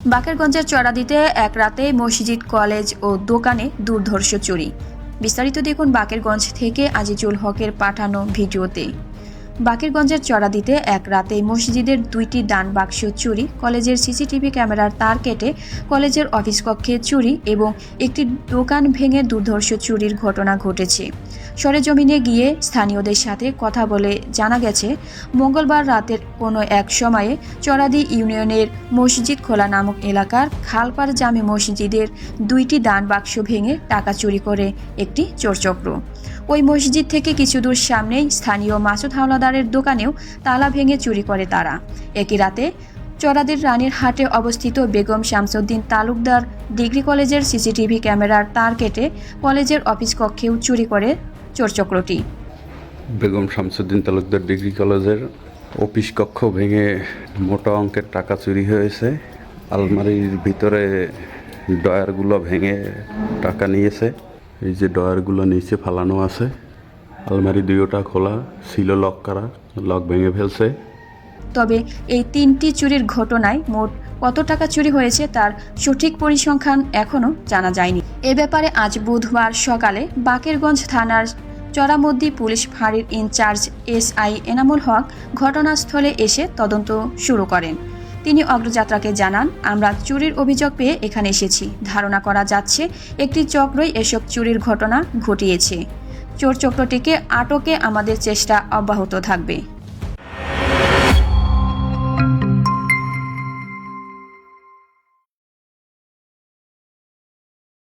বাকেরগঞ্জের চড়াদিতে এক রাতে মসজিদ, কলেজ ও দোকানে দুর্ধর্ষ চুরি। বিস্তারিত দেখুন বাকেরগঞ্জ থেকে আজিজুল হকের পাঠানো ভিডিওতে। বাকেরগঞ্জের চড়াদিতে এক রাতে মসজিদের দুইটি দান বাক্স চুরি, কলেজের সিসিটিভি ক্যামেরার তার কেটে কলেজের অফিস কক্ষে চুরি এবং একটি দোকান ভেঙে দুর্ধর্ষ চুরির ঘটনা ঘটেছে। সরেজমিনে গিয়ে স্থানীয়দের সাথে কথা বলে জানা গেছে, মঙ্গলবার রাতের কোনো এক সময়ে চড়াদি ইউনিয়নের মসজিদ খোলা নামক এলাকার খালপাড় জামে মসজিদের দুইটি দান বাক্স ভেঙে টাকা চুরি করে একটি চোরচক্র। ওই মসজিদ থেকে কিছু দূর সামনেই স্থানীয় মাসুদ হাওলাদারের দোকানেও তালা ভেঙে চুরি করে তারা। একই রাতে চড়াদের রানীর হাটে অবস্থিত বেগম শামসুদ্দিন তালুকদার ডিগ্রি কলেজের সিসিটিভি ক্যামেরার তার কেটে কলেজের অফিস কক্ষেও চুরি করে চোরচক্রটি। বেগম শামসুদ্দিন তালুকদার ডিগ্রি কলেজের অফিস কক্ষ ভেঙে মোটা অঙ্কের টাকা চুরি হয়েছে। আলমারির ভিতরে ডয়ারগুলো ভেঙে টাকা নিয়েছে। এই যে ডয়ারগুলো নিচে ফালানো আছে। আলমারি দুইটা খোলা, ছিল লক করা লক ভেঙে ফেলছে। তবে এই তিনটি চুরির ঘটনায় মোট কত টাকা চুরি হয়েছে তার সঠিক পরিসংখ্যান এখনও জানা যায়নি। এ ব্যাপারে আজ বুধবার সকালে বাকেরগঞ্জ থানার চরামদ্দি পুলিশ ফাঁড়ির ইনচার্জ এসআই এনামুল হক ঘটনাস্থলে এসে তদন্ত শুরু করেন। তিনি অগ্রযাত্রাকে জানান, আমরা চুরির অভিযোগ পেয়ে এখানে এসেছি। ধারণা করা যাচ্ছে, একটি চক্রই এসব চুরির ঘটনা ঘটিয়েছে। চোর চক্রটিকে আটকে আমাদের চেষ্টা অব্যাহত থাকবে।